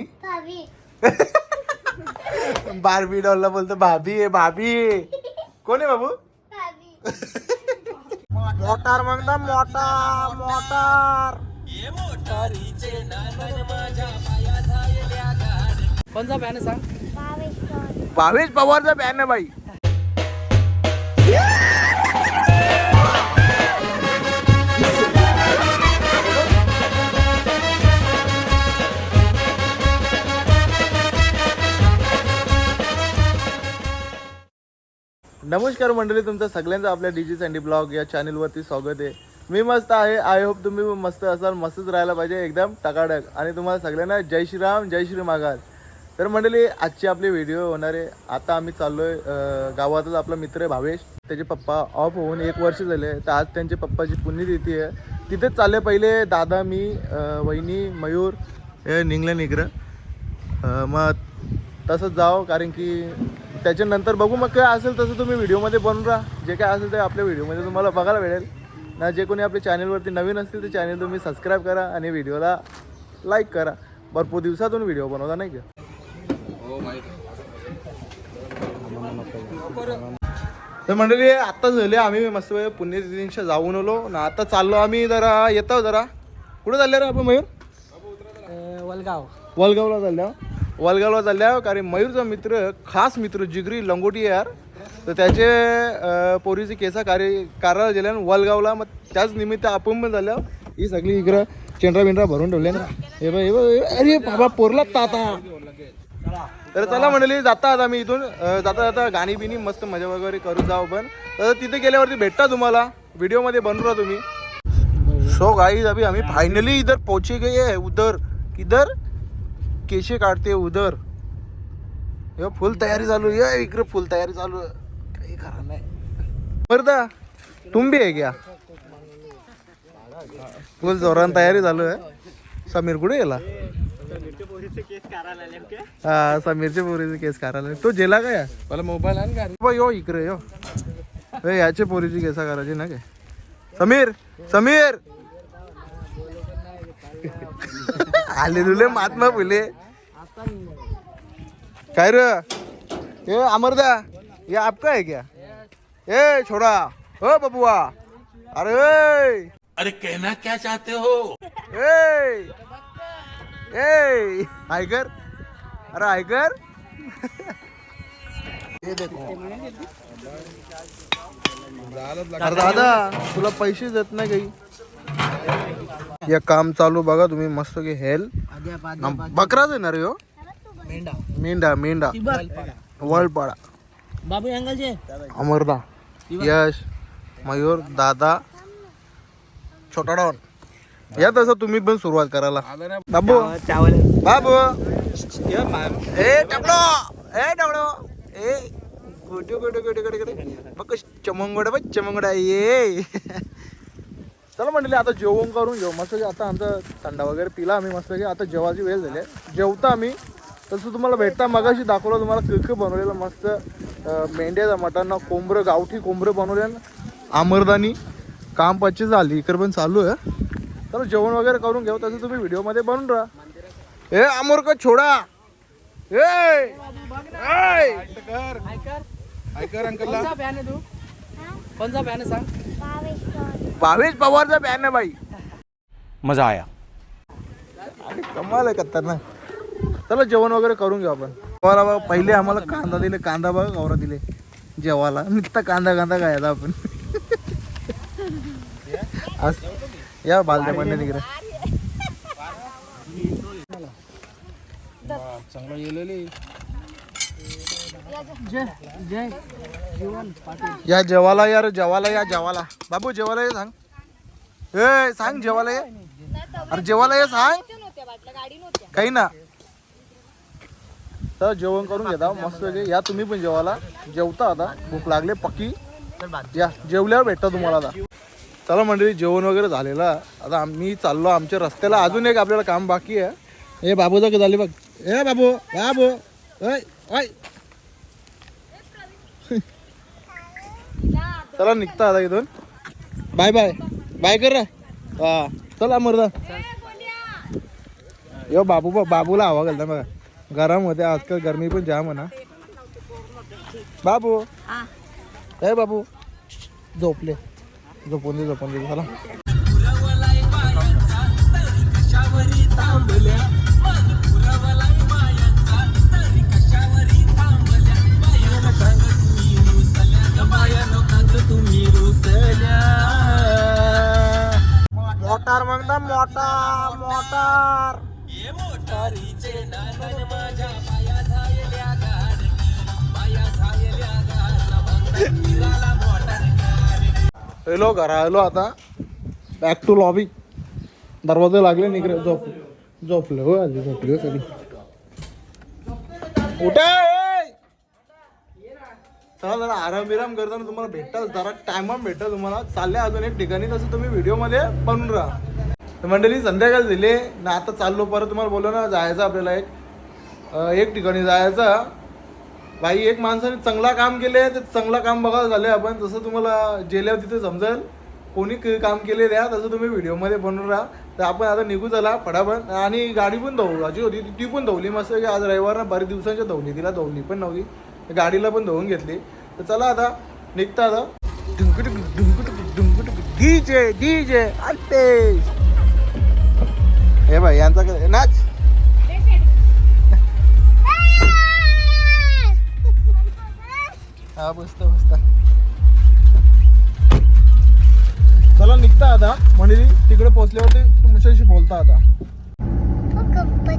भाभी. Barbie डॉलला बोलतो भाभी आहे भाभी. कोण आहे बाबू? भाभी. मोटार म्हणता मोटार मोटार. कोणचा पॅन सांग? भावेश कौर भावेश पवारचा बॅन आहे बाई. नमस्कार मंडळी तुमचं सगळ्यांचं आपल्या डीजी सँडी ब्लॉग या चॅनलवरती स्वागत आहे. मी मस्त आहे. आय होप तुम्ही मस्त असाल मस्तच राहायला पाहिजे एकदम टकाटक. आणि तुम्हाला सगळ्यांना जय श्रीराम जय श्री मागाल तर मंडळी आजची आपली व्हिडिओ होणार आहे. आता आम्ही चाललोय आहे गावातच आपला मित्र आहे भावेश. त्याचे पप्पा ऑफ होऊन एक वर्ष झाले तर आज त्यांच्या पप्पाची पुण्यतिथी आहे. तिथेच चालले पहिले दादा मी वहिनी मयूर हे निघलं निघरं मग तसंच जाओ कारण की त्याच्यानंतर बघू मग काय असेल तसं तुम्ही व्हिडिओमध्ये बनवून राहा. जे काय असेल ते आपल्या व्हिडिओमध्ये तुम्हाला बघायला मिळेल ना जे कोणी आपल्या चॅनलवरती नवीन असतील ते चॅनल तुम्ही सबस्क्राईब करा आणि व्हिडिओला लाईक करा. भरपूर दिवसातून व्हिडिओ बनवता नाही का? तर मंडळी आत्ता झाले आम्ही मस्त पुण्यतिथींच्या जाऊन आलो. ना आता चाललो आम्ही जरा येतो जरा. कुठं चालले रे आपण मयूर? वलगाव. वलगावला चालल्या वलगावला चालल्या कारण मयूरचा मित्र खास मित्र जिगरी लंगोटी यार. तर त्याचे पोरीचे केस कार्य कार्याला गेल्या वलगावला मग त्याच निमित्त आपण पण झाल्या ही सगळी इकडं चेंडरा बिंड्रा भरून ठेवले ना. हे बाय अरे बाबा पोरला ताता. तर चला म्हणली जाता आता मी इथून. जाता जाता गाणी बिणी मस्त मजा वगैरे करू जाऊ पण. तर तिथे गेल्यावरती भेटता तुम्हाला. व्हिडिओमध्ये बनवू राहा तुम्ही. सो गाईज अभी आम्ही फायनली इधर पहुंचे गए उधर. किधर? केशे काढते उधर हे फुल तयारी चालू आहे. इकडे फुल तयारी चालू आहे. काही खरं नाही. बरं तुम भी आहे क्या? फुल जोरान तयारी चालू आहे. समीर कुठे गेला? हा समीरच्या पोरीचे केस काढायला तो जेला काय मला मोबाईल आण का बा यो इकडे यो. याचे पोरीची केसा करायची ना काय? समीर समीर. आले तुले महात्मा फुले. काय रे? ए अमरदा ये आपका है क्या? ए छोड़ा ओ बबुआ अरे अरे कहना क्या चाहते हो? ए ए आयकर अरे आयकर? हे देखो। अरे दादा तुला पैसे देत नाही काही. या काम चालू बघा तुम्ही मस्त की हेल. बकराच येणार हो? मेंढा. मेंढा मेंढा. वळपाडा बाबू अमरदा. यश मयूर दादा. छोटा डॉन. या तसं तुम्ही पण सुरुवात करायला. बाबू. चावल बाबू. ए टपलो ए टपलो ए कुठे कुठे कुठे कुठे कुठे बघ चमंगोडा बघ चमंगोडा ये चला म्हणले आता जेवण करून घेऊ. मस्त की आता आमचा थंडा वगैरे पिला आम्ही मस्त की. आता जेवायची वेळ झाली आहे. जेवता आम्ही. तसं तुम्हाला भेटता. मगाशी दाखवलं तुम्हाला किक बनवलेलं मस्त मेंढ्याचा मटण कोंबरं गावठी कोंबरं बनवले आमरदानी. काम पच्चीस झाली. इकडे पण चालू आहे. चला जेवण वगैरे करून घेऊ. तसं तुम्ही व्हिडिओमध्ये बनून राहा. ए अमोर का छोडा? ए! कोणचा पॅन आहे तू? कोणचा पॅन आहे सांग. भावेश पवारचा बॅन आहे बाई मजा आया. अरे कमाल आहे खतरनाक. चला जेवण वगैरे करून घेऊ आपण. जेवायला बघा पहिले आम्हाला कांदा दिले कांदा बघा गौरा दिले. जेवायला. नुसता कांदा कांदा खायचा आपण. आज या बालद्या पण तिकडे. चांगलं गेलेली जय जय जीवन पाटील या जेवाला यार जेवाला या जेवाला बाबू जेवाला ये सांग. ए सांग जेवाला ये. अरे जेवाला ये सांग. काही ना. तर जेवण करून घेता मस्त पैकी. या तुम्ही पण जेवाला जेवता आता. भूक लागले पक्की. या जेवल्यावर भेटता तुम्हाला आता. चला मंडळी जेवण वगैरे झालेलं. आहे. आता आम्ही चाललो आमच्या रस्त्याला. अजून एक आपल्याला काम बाकी आहे. ए बाबू का झाले बघ. ए बाबू बाबू. ओय ओय. चला निघता आता इथून. बाय बाय बाय कर हा. चला मर्दा. यो बाबू बाबूला हवा घालता बघा. गरम होते आजकाल गरमी पण जाम ना. बाबू. ए बाबू. झोपले झोपून दे झोपून दे चला. Motor motor. हॅलो घरा आलो आता. बॅक टू लॉबी दरवाजे लागले निघले झोप झोपले. हो आधी झोपले उठा ए! चला जरा आराम विराम करताना तुम्हाला भेटतात जरा टायमा भेटतात तुम्हाला. चालले अजून एक ठिकाणी तसं तुम्ही व्हिडिओमध्ये बनून राहा. तर मंडळी संध्याकाळ दिले ना आता चाललो परत. तुम्हाला बोललो ना जायचं आपल्याला एक. एक ठिकाणी जायचं. बाई एक माणसाने चांगला काम केले. ते चांगला काम बघा झाले आपण. जसं तुम्हाला जेल्यावर तिथे समजेल कोणी क- काम केले द्या तसं तुम्ही व्हिडिओमध्ये बनवून राहा. तर आपण आता निघू चला फटाफट. आणि गाडी पण धुवायची होती. ती पण धवली. मस्त की आज रविवारनं बऱ्याच दिवसांच्या धवली. तिला धवली पण नव्हती. गाडीला पण धुवून घेतली. तर चला आता निघता आता. ढुंकुटुक ढुंकुटुक ढुंकुटुक डीजे डीजे आते हे भाई यांचा काय- नाच. हा बसता बसता चला निघता आता. म्हणजे तिकडे पोहोचल्यावरती तुमच्याशी बोलता आता. पप्पा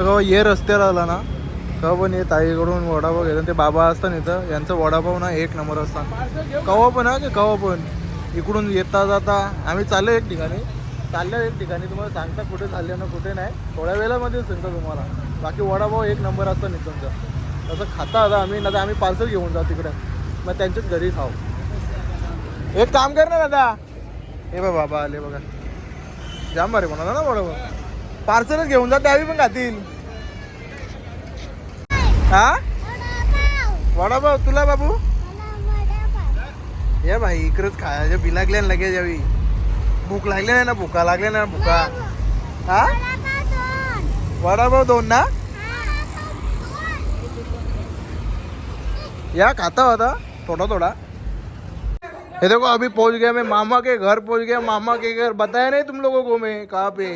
हे ये रस्त्यावर आला ना तेव्हा पण ये ताईकडून वडापाव घेतात. ते बाबा असतात इथं यांचं वडापाव ना एक नंबर असतात. कवा पण हा की कवा पण? इकडून येता जाता आम्ही चाललो एक ठिकाणी. चाललो एक ठिकाणी तुम्हाला सांगता कुठे चालले ना कुठे नाही. थोड्या वेळामध्ये सांगतो तुम्हाला. बाकी वडापाव एक नंबर असतं नाही तुमचा तसं खाता आता आम्ही ना आम्ही पार्सल घेऊन जाऊ तिकडे. मग त्यांच्याच घरी खाऊ. एक काम कर ना दादा. हे बा बाबा आले बघा. जाम बरे बनवला ना वडापाव? पार्सलच घेऊन जा त्यावेळी पण खातील. हा? वडापाव. तुला बाबू? ये भाई इकडेच खायचं बी लागले ना लगेच यावी भूक लागली नाही ना भुका लागल्या ना भुका. हा? वडापाव दोन. ना? या खाता होता. थोड़ा थोड़ा. ये देखो अभी पहुंच गया मैं. मामा के घर पहुंच गया. मामा के घर. बताया नहीं तुम लोगों को मैं? कहाँ पे?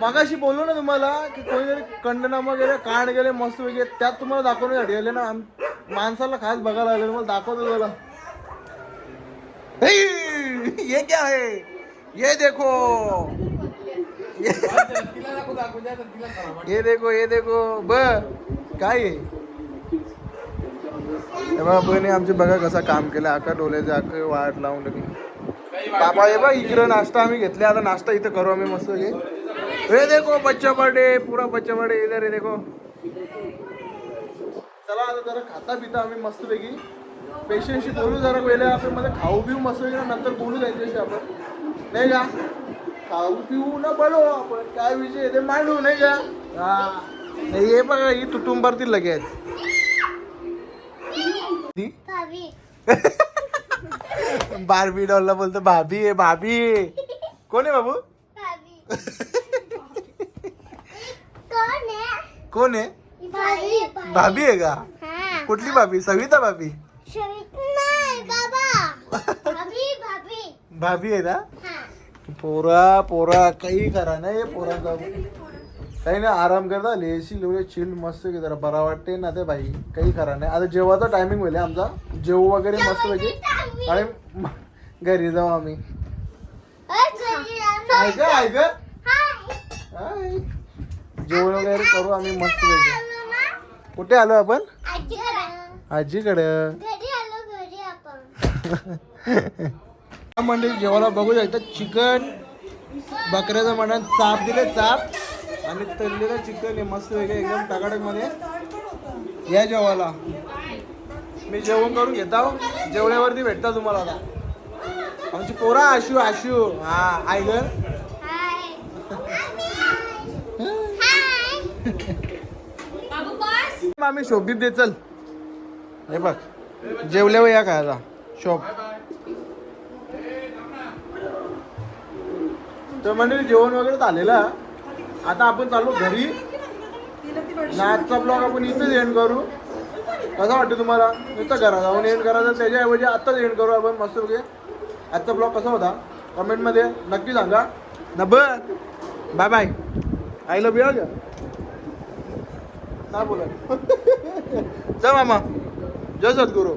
मगाशी बोललो ना तुम्हाला की कोणीतरी कंडनामा गेले कांड गेले मस्त वगैरे त्यात तुम्हाला दाखवण्यासाठी आले ना आम- माणसाला खास बघायला आले मला दाखवतो तुम्हाला. हे, ये क्या है? ये देखो. ये ये देखो ये देखो. ब काय आहे? बहिणी आमचे बघा कसं काम केलं. आका डोल्याचे आका वाट लावून लगे बाबा हे बघ इकडं नाश्ता आम्ही घेतले. आता नाश्ता इथं करू आम्ही मस्त घे हे देखो बच्चा बर्थडे पूरा बच्चा बर्थडे इधर हे देखो। चला आता जरा खाता पिता आम्ही मस्त पैकी. पेशंटशी बोलू जरा पहिले आपण मध्ये खाऊ पिऊ मस्त नंतर बोलू त्यांच्याशी आपण. नाही का? खाऊ पिऊ ना बोलू आपण काय विषय ते मांडू नाही का? हा. नाही, हे बघा ही तुटून भरतील लगेच बार्बी डॉलला बोलतो भाभी आहे भाभी कोण आहे बाबू भाभी कोण आहे कोण आहे? भाभी. आहे का? हा. कुठली भाभी? सविता भाभी? शरीफ नाही बाबा. भाभी भाभी. भाभी आहे ना? हा. पोरा पोरा काही करा नाही पोरांचा काही नाही आराम करता लेशी लेवले चिल मस्त की जरा बरा वाटते ना ते भाई काही करा नाही. आता जेवाचा टायमिंग होईल आमचा. जेवू वगैरे मस्त पैकी. आणि म- घरी जाऊ आम्ही. ऐक ऐक. हाय. जेवण वगैरे करू आम्ही मस्त पैकी. कुठे आलो आपण? आजीकडं. घरी मंडळी जेवायला बघू शकता चिकन बकऱ्याचं म्हणा चाप दिले चाप. आणि तळलेलं चिकन आहे मस्त वेगळे एकदम टकाटकमध्ये या जेवायला. मी जेवण करून घेता. जेवण्यावरती भेटता तुम्हाला आता. आमची पोरा आशू आशू. हा आयगर आम्ही शोभित दे चल. हे बघ जेवल्यावर या काय आता? शॉप तर म्हणजे जेवण वगैरे झालेलं आहे. आता आपण चालू घरी. ना आजचा ब्लॉग आपण इथेच एंड करू. कसा वाटतं तुम्हाला? नुसतं घरा जाऊन एंड करायचं त्याच्याऐवजी आत्ताच एंड करू आपण. मस्त वगैरे आजचा ब्लॉग कसा होता? कमेंटमध्ये नक्की सांगा. नब bye bye I love you काय बोला जा मामा जय सद्गुरू